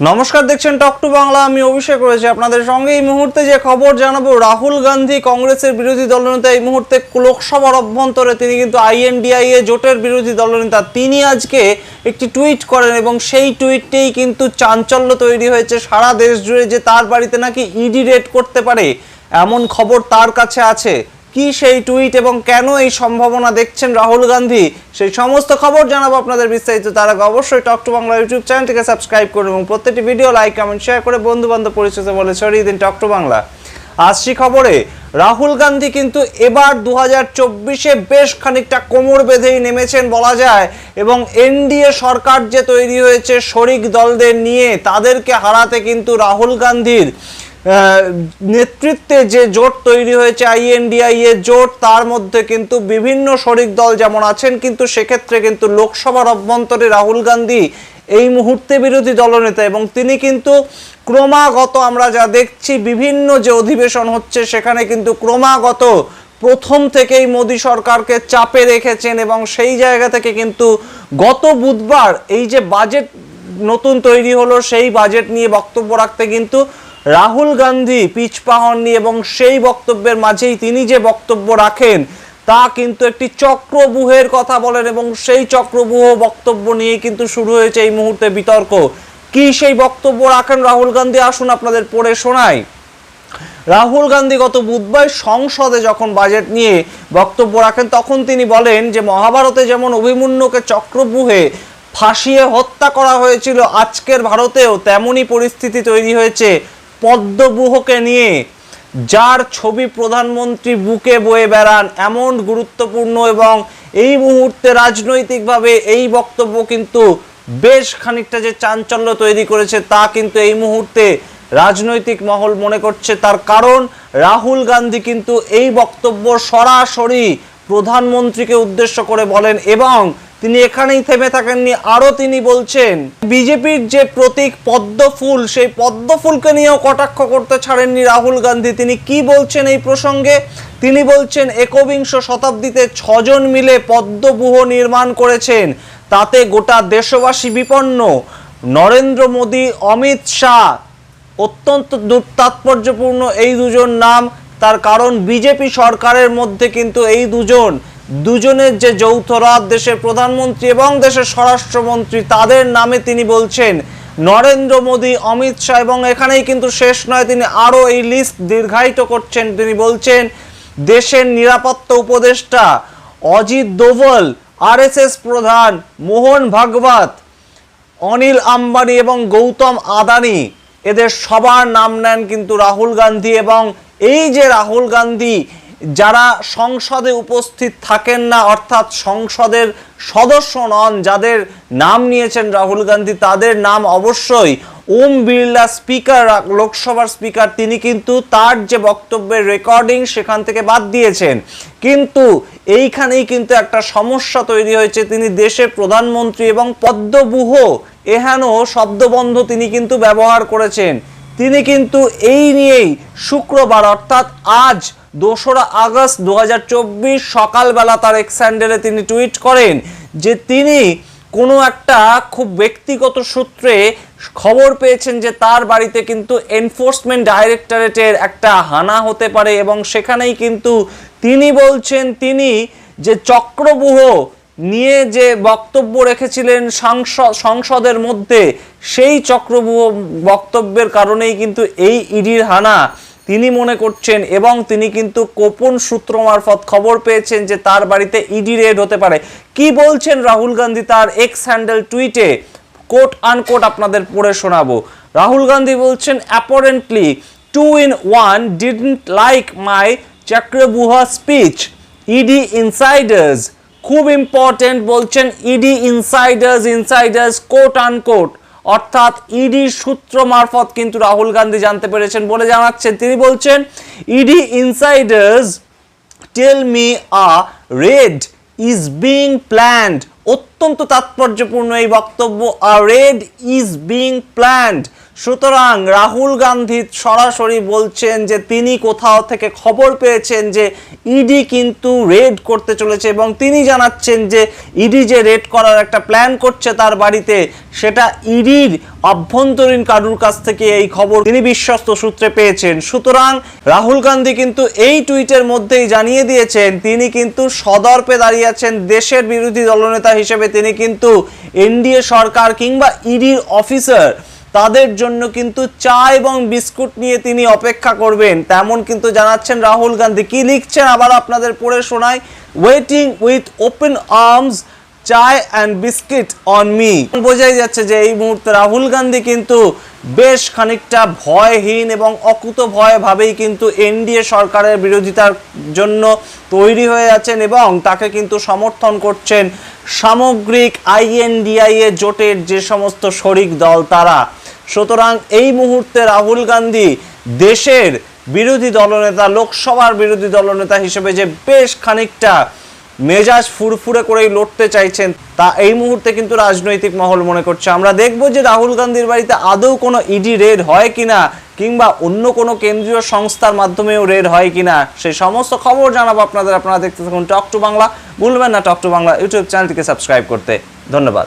নমস্কার, দেখছেন টক টু বাংলা আমি অভিষেক রয়েছে আপনাদের সঙ্গে। এই মুহূর্তে যে খবর জানাব, রাহুল গান্ধী কংগ্রেসের বিরোধী দলনেতা, এই মুহূর্তে লোকসভার অভ্যন্তরে তিনি কিন্তু আইএনডিআই এ জোটের বিরোধী দলনেতা। তিনি আজকে একটি টুইট করেন এবং সেই টুইটটেই কিন্তু চাঞ্চল্য তৈরি হয়েছে সারা দেশ জুড়ে যে তার বাড়িতে নাকি ইডি রেড করতে পারে। এমন খবর তার কাছে আছে। কি সেই টুইট এবং কেন এই সম্ভাবনা দেখছেন রাহুল গান্ধী? সেই সমস্ত খবর জানাব আপনাদের বিস্তারিত তার আগে অবশ্যই টক টু বাংলা ইউটিউব চ্যানেলটিকে সাবস্ক্রাইব করুন এবং প্রত্যেকটি ভিডিও লাইক কমেন্ট শেয়ার করে বন্ধু বান্ধব পরিচিত বলে ছড়িয়ে দিন টক টু বাংলা আসছি খবরে রাহুল গান্ধী কিন্তু এবার দু হাজার চব্বিশে বেশ খানিকটা কোমর বেঁধেই নেমেছেন বলা যায় এবং এনডিএ সরকার যে তৈরি হয়েছে শরিক দলদের নিয়ে তাদেরকে হারাতে কিন্তু রাহুল গান্ধীর নেতৃত্বে যে জোট তৈরি হয়েছে আইএনডিআই এর জোট, তার মধ্যে কিন্তু বিভিন্ন শরিক দল যেমন আছেন, কিন্তু সেক্ষেত্রে কিন্তু লোকসভার অভ্যন্তরে রাহুল গান্ধী এই মুহূর্তে বিরোধী দলনেতা এবং তিনি কিন্তু ক্রমাগত আমরা যা দেখছি, বিভিন্ন যে অধিবেশন হচ্ছে, সেখানে কিন্তু ক্রমাগত প্রথম থেকেই মোদী সরকারকে চাপে রেখেছেন এবং সেই জায়গা থেকে কিন্তু গত বুধবার এই যে বাজেট নতুন তৈরি হলো, সেই বাজেট নিয়ে বক্তব্য রাখতে কিন্তু রাহুল গান্ধী পিছপা এবং সেই বক্তব্যের মাঝেই তিনি যে বক্তব্য রাখেন, তা কিন্তু একটি চক্রবুহের কথা বলেন এবং সেই চক্রবুহ বক্তব্য নিয়ে কিন্তু শুরু হয়েছে এই মুহূর্তে বিতর্ক। কি সেই বক্তব্য রাখেন রাহুল গান্ধী? আসুন আপনাদের পড়ে শোনাই। রাহুল গান্ধী গত বুধবার সংসদে যখন বাজেট নিয়ে বক্তব্য রাখেন, তখন তিনি বলেন যে, মহাভারতে যেমন অভিমন্যুকে চক্রবুহে ফাঁসিয়ে হত্যা করা হয়েছিল আজকের ভারতেও, তেমনই পরিস্থিতি তৈরি হয়েছে। পদ্মবুহকে নিয়ে, যার ছবি প্রধানমন্ত্রী বুকে বয়ে বেড়ান এমন গুরুত্বপূর্ণ এবং এই মুহূর্তে রাজনৈতিকভাবে এই বক্তব্য কিন্তু বেশ খানিকটা যে চাঞ্চল্য তৈরি করেছে তা কিন্তু এই মুহূর্তে রাজনৈতিক মহল মনে করছে। তার কারণ, রাহুল গান্ধী কিন্তু এই বক্তব্য সরাসরি প্রধানমন্ত্রীকে উদ্দেশ্য করে বলেন এবং তিনি এখানেই থেমে থাকেননি। আরও তিনি বলছেন, বিজেপির যে প্রতীক পদ্ম ফুল সেই পদ্ম ফুলকে নিয়েও কটাক্ষ করতে ছাড়েননি রাহুল গান্ধী। তিনি কি বলছেন এই প্রসঙ্গে? তিনি বলছেন, একবিংশ শতাব্দীতে ছজন মিলে পদ্মবুহ নির্মাণ করেছেন। তাতে গোটা দেশবাসী বিপন্ন। নরেন্দ্র মোদী, অমিত শাহ, অত্যন্ত তাৎপর্যপূর্ণ এই দুজন নাম। তার কারণ বিজেপি সরকারের মধ্যে কিন্তু এই দুজন। দুজনের যে যৌথ রাত দেশের প্রধানমন্ত্রী এবং দেশের স্বরাষ্ট্রমন্ত্রী, তাদের নামে তিনি বলছেন, নরেন্দ্র মোদী, অমিত শাহ এবং এখানেই কিন্তু শেষ নয়, তিনি আরও এই লিস্ট দীর্ঘায়িত করছেন। তিনি বলছেন, দেশের নিরাপত্তা উপদেষ্টা অজিত দোভল, আরএসএস প্রধান মোহন ভাগবত, অনিল আম্বানি এবং গৌতম আদানি, এদের সবার নাম নেন কিন্তু রাহুল গান্ধী এবং এই যে রাহুল গান্ধী যারা সংসদে উপস্থিত থাকেন না, অর্থাৎ সংসদের সদস্য নন, যাদের নাম নিয়েছেন রাহুল গান্ধী, তাদের নাম অবশ্যই ওম বিড়লা স্পিকার, লোকসভার স্পিকার, তিনি কিন্তু তার যে বক্তব্যের রেকর্ডিং সেখান থেকে বাদ দিয়েছেন। কিন্তু এইখানেই কিন্তু একটা সমস্যা তৈরি হয়েছে, তিনি দেশের প্রধানমন্ত্রী এবং পদ্মবুহ এহেন শব্দবন্ধ তিনি কিন্তু ব্যবহার করেছেন। তিনি কিন্তু এই নিয়েই শুক্রবার, অর্থাৎ আজ দোসরা আগস্ট দু হাজার চব্বিশ সকালবেলা তার এক্স হ্যান্ডেলে তিনি টুইট করেন যে তিনি কোনো একটা খুব ব্যক্তিগত সূত্রে খবর পেয়েছেন যে তার বাড়িতে কিন্তু এনফোর্সমেন্ট ডাইরেক্টরেটের একটা হানা হতে পারে এবং সেখানেই কিন্তু তিনি বলছেন, তিনি যে চক্রবুহ নিয়ে যে বক্তব্য রেখেছিলেন সাংসদ সংসদের মধ্যে, সেই চক্রবুহ বক্তব্যের কারণেই কিন্তু এই ইডির হানা তিনি মনে করছেন এবং তিনি কিন্তু গোপন সূত্র মারফত খবর পেয়েছেন যে তার বাড়িতে ইডি রেড হতে পারে। কি বলছেন রাহুল গান্ধী তার এক্স হ্যান্ডেল টুইটে কোট আনকোট আপনাদের পড়ে শোনাবো। রাহুল গান্ধী বলছেন apparently two in one didn't like my Chakravyuha speech ED insiders খুব ইম্পর্টেন্ট বলছেন ED insiders insiders quote unquote অর্থাৎ ইডি সূত্র মারফত কিন্তু রাহুল গান্ধী জানতে পেরেছেন বলে জানাচ্ছেন। তিনি বলছেন, ED insiders tell me a raid is being planned. অত্যন্ত তাৎপর্যপূর্ণ এই বক্তব্য, a raid is being planned. সুতরাং রাহুল গান্ধী সরাসরি বলছেন যে তিনি কোথাও থেকে খবর পেয়েছেন যে ইডি কিন্তু রেড করতে চলেছে এবং তিনি জানাচ্ছেন যে ইডি যে রেড করার একটা প্ল্যান করছে তার বাড়িতে, সেটা ইডির অভ্যন্তরীণ কারুর কাছ থেকে এই খবর তিনি বিশ্বস্ত সূত্রে পেয়েছেন। সুতরাং রাহুল গান্ধী কিন্তু এই টুইটের মধ্যেই জানিয়ে দিয়েছেন, তিনি কিন্তু সদর্পে দাঁড়িয়ে আছেন দেশের বিরোধী দলনেতা হিসেবে। তিনি কিন্তু এনডিএ সরকার কিংবা ইডির অফিসার তাদের জন্য কিন্তু চা এবং বিস্কুট নিয়ে তিনি অপেক্ষা করবেন। তেমন কিন্তু জানাচ্ছেন রাহুল গান্ধী। কি লিখছেন আবার আপনাদের পড়ে শোনাই? Waiting with open arms chai and biscuit on me বোঝাই যাচ্ছে যে এই মুহূর্তে রাহুল গান্ধী কিন্তু বেশ খানিকটা ভয়হীন এবং অকুত ভয় ভাবেই কিন্তু এনডিএ সরকারের বিরোধিতার জন্য তৈরি হয়ে আছেন এবং তাকে কিন্তু সমর্থন করছেন সামগ্রিক আইএনডিআই এ জোটের যে সমস্ত শরিক দল তারা। সুতরাং এই মুহূর্তে রাহুল গান্ধী দেশের বিরোধী দলনেতা, লোকসভার বিরোধী দলনেতা হিসেবে যে বেশ খানিকটা মেজাজ ফুরফুরে করেই লড়তে চাইছেন, তা এই মুহূর্তে কিন্তু রাজনৈতিক মহল মনে করছে। আমরা দেখব যে রাহুল গান্ধীর বাড়িতে আদৌ কোনো ইডি রেড হয় কিনা, কিংবা অন্য কোনো কেন্দ্রীয় সংস্থার মাধ্যমেও রেড হয় কিনা সেই সমস্ত খবর জানাব আপনাদের। আপনারা দেখতে থাকুন টক টু বাংলা। ভুলবেন না টক টু বাংলা ইউটিউব চ্যানেলটিকে সাবস্ক্রাইব করতে। ধন্যবাদ।